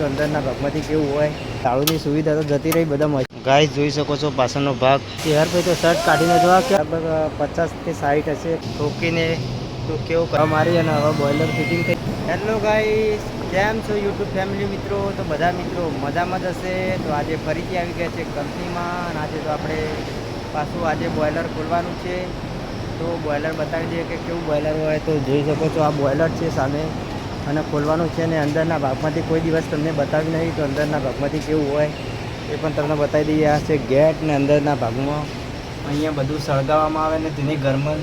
તો અંદરના ભાગમાંથી કેવું હોય તાળુની સુવિધા તો જતી રહી બધા ગાય જોઈ શકો છો પાછળનો ભાગ. ત્યાર પછી તો શર્ટ કાઢીને જોવા કે લગભગ પચાસ કે સાઠ હશે. ઠોકીને તો કેવું મારી અને હવે બોઇલર ફિટિંગ થઈ. હેલો ગાઈસ કેમ છો યુટ્યુબ ફેમિલી મિત્રો? તો બધા મિત્રો મજામાં જ હશે. તો આજે ફરીથી આવી ગયા છે કંપનીમાં અને આજે તો આપણે પાછું આજે બોઇલર ખોલવાનું છે. તો બોઇલર બતાવી દઈએ કે કેવું બોઇલર હોય. તો જોઈ શકો છો આ બોઇલર છે સામે. અને ખોલવાનું છે ને અંદરના ભાગમાંથી કોઈ દિવસ તમને બતાવ્યું નહીં તો અંદરના ભાગમાંથી કેવું હોય એ પણ તમને બતાવી દઈએ. આ છે ગેટ ને અંદરના ભાગમાં. અહીંયા બધું સળગાવવામાં આવે ને તેની ગરમન,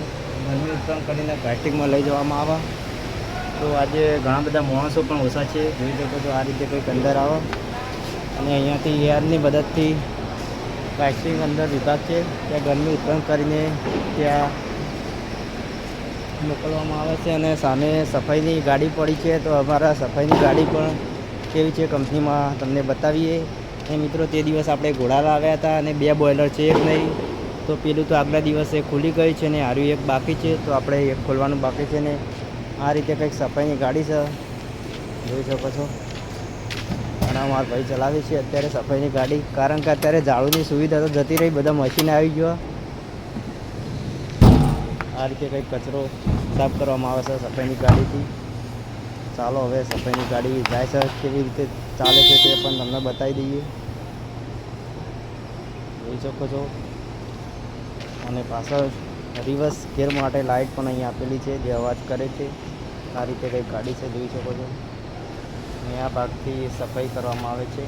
ગરમી ઉત્પન્ન કરીને પ્લાસ્ટિકમાં લઈ જવામાં આવે. તો આજે ઘણા બધા માણસો પણ ઓછા છે. જોઈ શકો તો આ રીતે કંઈક અંદર આવો. અને અહીંયાથી એરની મદદથી પ્લાસ્ટિક અંદર વિભાગ છે. ત્યાં ગરમી ઉત્પન્ન કરીને ત્યાં મોકલવામાં આવે છે અને સામે સફાઈની ગાડી પડી છે તો અમારા સફાઈની ગાડી પણ કેવી છે કંપનીમાં તમને બતાવીએ. એ મિત્રો, તે દિવસ આપણે ઘોડા લાવ્યા હતા અને બે બોઇલર છે એક નહીં. તો પેલું તો આગલા દિવસે ખુલી ગઈ છે ને હારું એક બાકી છે, તો આપણે એક ખોલવાનું બાકી છે ને આ રીતે કંઈક સફાઈની ગાડી છે. જોઈ શકો છો. ઘણા માર ભાઈ ચલાવે છે, અત્યારે સફાઈની ગાડી. કારણ કે અત્યારે ઝાડુની સુવિધા તો જતી રહી, બધા મશીન આવી ગયો. આ રીતે કંઈક કચરો સાફ કરવામાં આવે છે સફાઈની ગાડીથી. ચાલો હવે સફાઈની ગાડી જાય છે, કેવી રીતે ચાલે છે તે પણ તમને બતાવી દઈએ. જોઈ શકો છો. અને પાછળ રિવર્સ ગેર માટે લાઇટ પણ અહીં આપેલી છે, જે અવાજ કરે છે. આ રીતે કંઈક ગાડી છે, જોઈ શકો છો. અને આ ભાગથી સફાઈ કરવામાં આવે છે.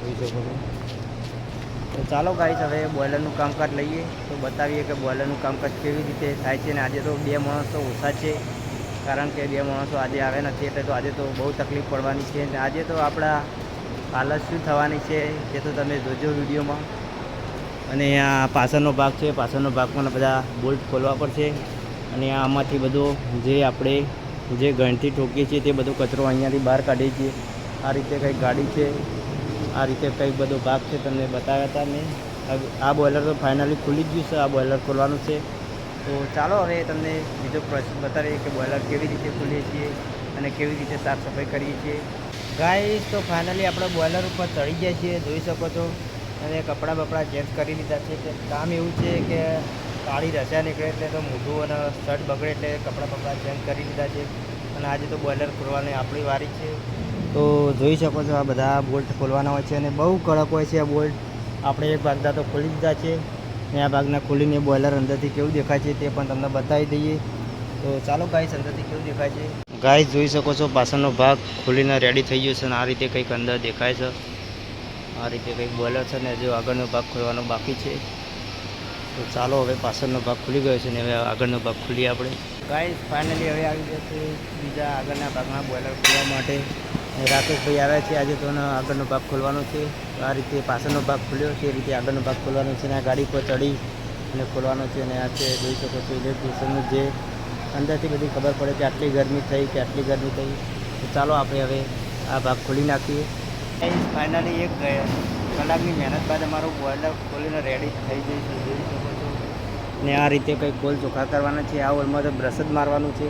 જોઈ શકો છો. તો ચાલો ગાઈસ હવે બોઇલરનું કામકાજ લઈએ. તો બતાવીએ કે બોઇલરનું કામકાજ કેવી રીતે થાય છે અને આજે તો બે માણસો ઓછા છે. કારણ કે બે માણસો આજે આવ્યા નથી, એટલે તો આજે તો બહુ તકલીફ પડવાની છે. અને આજે તો આપણા હાલત શું થવાની છે એ તો તમે જોજો વિડીયોમાં. અને આ પાછળનો ભાગ છે, પાછળનો ભાગ પણ બધા બોલ્ટ ખોલવા પડશે. અને આમાંથી બધો જે આપણે જે ગણથી ઠોકીએ છીએ તે બધો કચરો અહીંયાથી બહાર કાઢીએ છીએ. આ રીતે કંઈક ગાડી છે. આ રીતે કંઈક બધો ભાગ છે તમને બતાવ્યા હતા મેં. આ બોઇલર તો ફાઇનલી ખુલી જ ગયું છે, આ બોઇલર ખોલવાનું છે. તો ચાલો હવે તમને બીજો પ્રોસેસ બતાવીએ કે બોઇલર કેવી રીતે ખોલીએ છીએ અને કેવી રીતે સાફ સફાઈ કરીએ છીએ. ગાઈસ તો ફાઇનલી આપણે બોઇલર ઉપર ચડી ગયા છીએ, જોઈ શકો છો. અને કપડાં બપડા ચેન્જ કરી લીધા છે. કામ એવું છે કે કાળી રસ્યા નીકળે એટલે તો મોઢું અને શર્ટ બગડે એટલે કપડાં બપડા ચેન્જ કરી લીધા છે. અને આજે તો બોઇલર ખોલવાની આપણી વારી છે. તો જોઈ શકો છો આ બધા બોલ્ટ ખોલવાના હોય છે અને બહુ કડક હોય છે આ બોલ્ટ. આપણે એક ભાગના તો ખોલી દીધા છે ને આ ભાગના ખોલીને બોઈલર અંદરથી કેવું દેખાય છે તે પણ તમને બતાવી દઈએ. તો ચાલો ગાઈસ અંદરથી કેવું દેખાય છે? ગાઈસ જોઈ શકો છો પાછળનો ભાગ ખોલીને રેડી થઈ ગયો છે અને આ રીતે કંઈક અંદર દેખાય છે. આ રીતે કંઈક બોઇલર છે ને હજુ આગળનો ભાગ ખોલવાનો બાકી છે. તો ચાલો હવે પાછળનો ભાગ ખુલી ગયો છે ને હવે આગળનો ભાગ ખોલીએ આપણે. ગાઈસ ફાઇનલી હવે આવી ગયા છે બીજા આગળના ભાગના બોઈલર ખોલવા માટે. અને રાકેશભાઈ આવ્યા છે. આજે તો આગળનો ભાગ ખોલવાનો છે. આ રીતે પાછળનો ભાગ ખુલ્યો તે રીતે આગળનો ભાગ ખોલવાનો છે અને આ ગાડી પર ચડી અને ખોલવાનો છે અને આ છે જોઈ શકો છો ઇલેક્ટ્રિશિયનનું જે અંદરથી બધી ખબર પડે કે આટલી ગરમી થઈ કે આટલી ગરમી થઈ. તો ચાલો આપણે હવે આ ભાગ ખોલી નાખીએ. ફાઇનલી એક કલાકની મહેનત બાદ અમારો બોઇલર ખોલીને રેડી થઈ જાય છે. જોઈ શકો છો. ને આ રીતે કંઈક ગોલ ચોખા કરવાના છે. આ હોલમાં તો બ્રશ જ મારવાનું છે.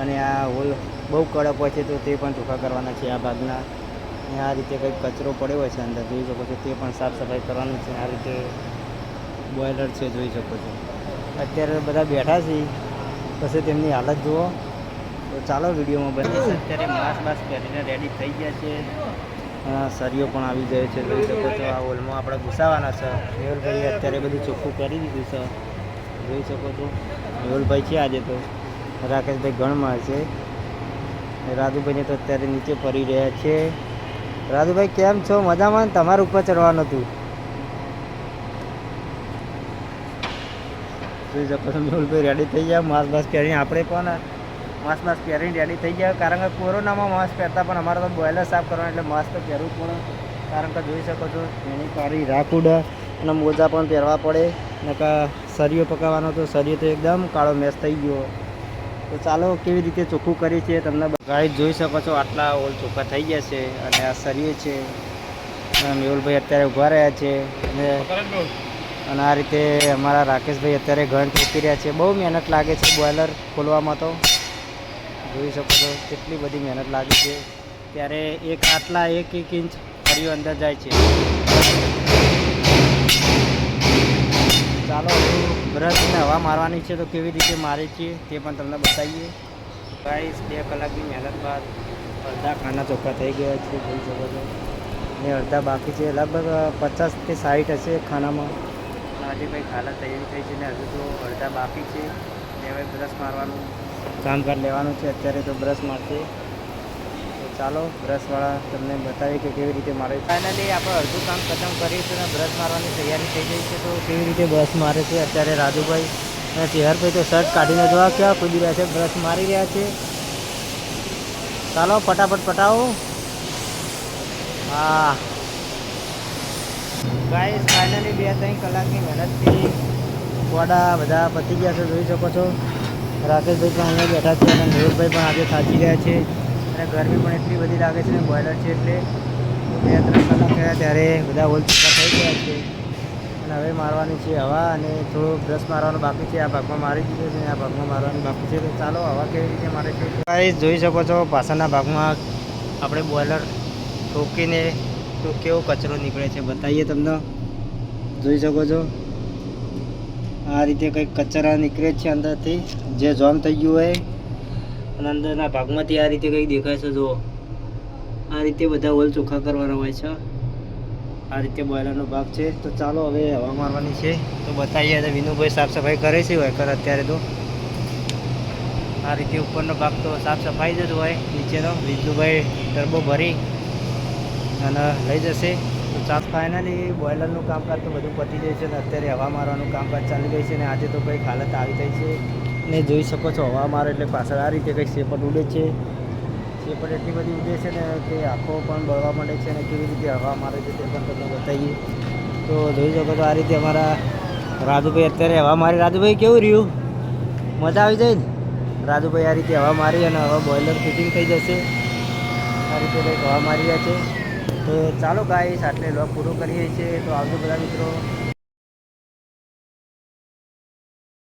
અને આ હોલ બહુ કડક હોય છે તો તે પણ ચોખ્ખા કરવાના છે આ ભાગના. અને આ રીતે કંઈક કચરો પડ્યો હોય છે અંદર, જોઈ શકો છો, તે પણ સાફ સફાઈ કરવાનું છે. આ રીતે બોઇલર છે, જોઈ શકો છો. અત્યારે બધા બેઠા છે. પછી તેમની હાલત જુઓ. તો ચાલો વિડીયોમાં બની અત્યારે માસ્ક બાસ્ક પહેરીને રેડી થઈ ગયા છે. સરિયો પણ આવી જાય છે, જોઈ શકો છો. આ હોલમાં આપણે ઘૂસાવાના છે. મેહુલભાઈએ અત્યારે બધું ચોખ્ખું કરી દીધું છે. જોઈ શકો છો. મેહુલભાઈ છે આજે તો. રાકેશભાઈ ગણમાં છે. રાધુભાઈને તો અત્યારે નીચે પડી રહ્યા છે. રાજુભાઈ, કેમ છો? મજામાં તમારે ઉપર ચડવાનું હતું. જોઈ શકો છો મેહુલભાઈ રેડી થઈ ગયા? માસ્ક માસ પહેરીને આપણે પણ માસ્ક માસ્ક પહેરીને રેડી થઈ ગયા. કારણ કે કોરોનામાં માસ્ક પહેરતા પણ અમારે તો બોયલર સાફ કરવાનું, એટલે માસ્ક તો પહેરવું પણ કારણ કે જોઈ શકો છો, એની પારી રાખુડા અને મોજા પણ પહેરવા પડે. નકા સરિયો પકાવવાનો તો સરિયો તો એકદમ કાળો મેસ થઈ ગયો. તો ચાલો, કેવી રીતે ચોખ્ખું કરી છે તમને ગાડી જોઈ શકો છો, આટલા ઓલ ચોખ્ખા થઈ ગયા છે અને આ સરીએ છે. મેહુલભાઈ અત્યારે ઊભા રહ્યા છે. અને અને આ રીતે અમારા રાકેશભાઈ અત્યારે ઘણ ચોકી રહ્યા છે. બહુ મહેનત લાગે છે બોઇલર ખોલવામાં તો. જોઈ શકો છો, કેટલી બધી મહેનત લાગે છે. ત્યારે એક આટલા એક એક ઇંચ ફરીઓ અંદર જાય છે. હવા મારવાની છે તો કેવી રીતે મારે છે તે પણ તમને બતાવીએ. ગાઈસ બે કલાકની મહેનત બાદ અડધા ખાના ચોખ્ખા થઈ ગયા છે જોઈ શકો છો ને અડધા બાકી છે, લગભગ પચાસથી સાઠ હશે ખાનામાં. આજે કંઈ ખાલા તૈયારી થઈ છે ને હજુ તો અડધા બાકી છે. ને હવે બ્રશ મારવાનું, કામકાજ લેવાનું છે, અત્યારે તો બ્રશ મારશે. ચાલો, બ્રશવાળા તમને બતાવીએ કે કેવી રીતે મારે ફાઇનલી આપણે અડધું કામ ખતમ છીએ અને બ્રશ મારવાની તૈયારી થઈ ગઈ છે. તો કેવી રીતે બ્રશ મારે છે? અત્યારે રાજુભાઈ અને ચેહરભાઈ તો શર્ટ કાઢીને જોવા ક્યાં કૂદી રહ્યા છે? બ્રશ મારી રહ્યા છે. ચાલો, ફટાફટ પટાવો. હા. ગાઈસ ફાઇનલી બે ત્રણ કલાકની મહેનતથી કોડા બધા પતી ગયા છે, જોઈ શકો છો. રાકેશભાઈ પણ અહીંયા બેઠા છે અને મયુરભાઈ પણ આજે થાકી રહ્યા છે. અને ગરમી પણ એટલી બધી લાગે છે ને બોઇલર છે એટલે બે ત્રણ કલાક થયા ત્યારે બધા હોલ ચૂકા થઈ ગયા છે. અને હવે મારવાની છે હવા અને થોડો બ્રશ મારવાનો બાકી છે. આ ભાગમાં મારી દીધો છે આ ભાગમાં મારવાનું બાકી છે. તો ચાલો, હવા કેવી રીતે મારે છે જોઈ શકો છો. પાછળના ભાગમાં આપણે બોઈલર ઠોકીને તો કેવો કચરો નીકળે છે બતાવીએ તમને. જોઈ શકો છો. આ રીતે કંઈક કચરા નીકળે છે અંદરથી. જે જોમ થઈ ગયું હોય. અને અંદરના ભાગમાંથી આ રીતે કંઈક દેખાય છે, જુઓ. આ રીતે બધા હોલ ચોખ્ખા કરવાના હોય છે. આ રીતે બોઇલરનો ભાગ છે. તો ચાલો હવે હવા મારવાની છે. તો બતાવીએ તો વિનુભાઈ સાફ સફાઈ કરે છે વર્કર અત્યારે તો. આ રીતે ઉપરનો ભાગ તો સાફ સફાઈ જ હોય. નીચેનો વિજુભાઈ ટર્બો ભરી અને લઈ જશે. તો ચાપ ફાઇનલી બોઇલરનું કામકાજ તો બધું પતી જાય છે ને અત્યારે હવા મારવાનું કામકાજ ચાલી ગઈ છે ને આજે તો કંઈક હાલત આવી જાય છે. ને જોઈ શકો છો હવા મારે એટલે પાછળ આ રીતે કંઈક શેપટ ઉડે છે. શેપટ એટલી બધી ઉડે છે ને કે આંખો પણ બળવા માંડે છે અને કેવી રીતે હવા મારે છે તે પણ તમને બતાવીએ. તો જોઈ શકો છો આ રીતે અમારા રાજુભાઈ અત્યારે હવા મારી. રાજુભાઈ, કેવું રહ્યું? મજા આવી જાય ને? રાજુભાઈ આ રીતે હવા મારી અને હવા બોઇલર ફિટિંગ થઈ જશે. આ રીતે કંઈક હવા મારી રહ્યા છે. તો ચાલો ગાઈસ આટલે લોક પૂરો કરીએ છીએ. તો આવજો બધા મિત્રો.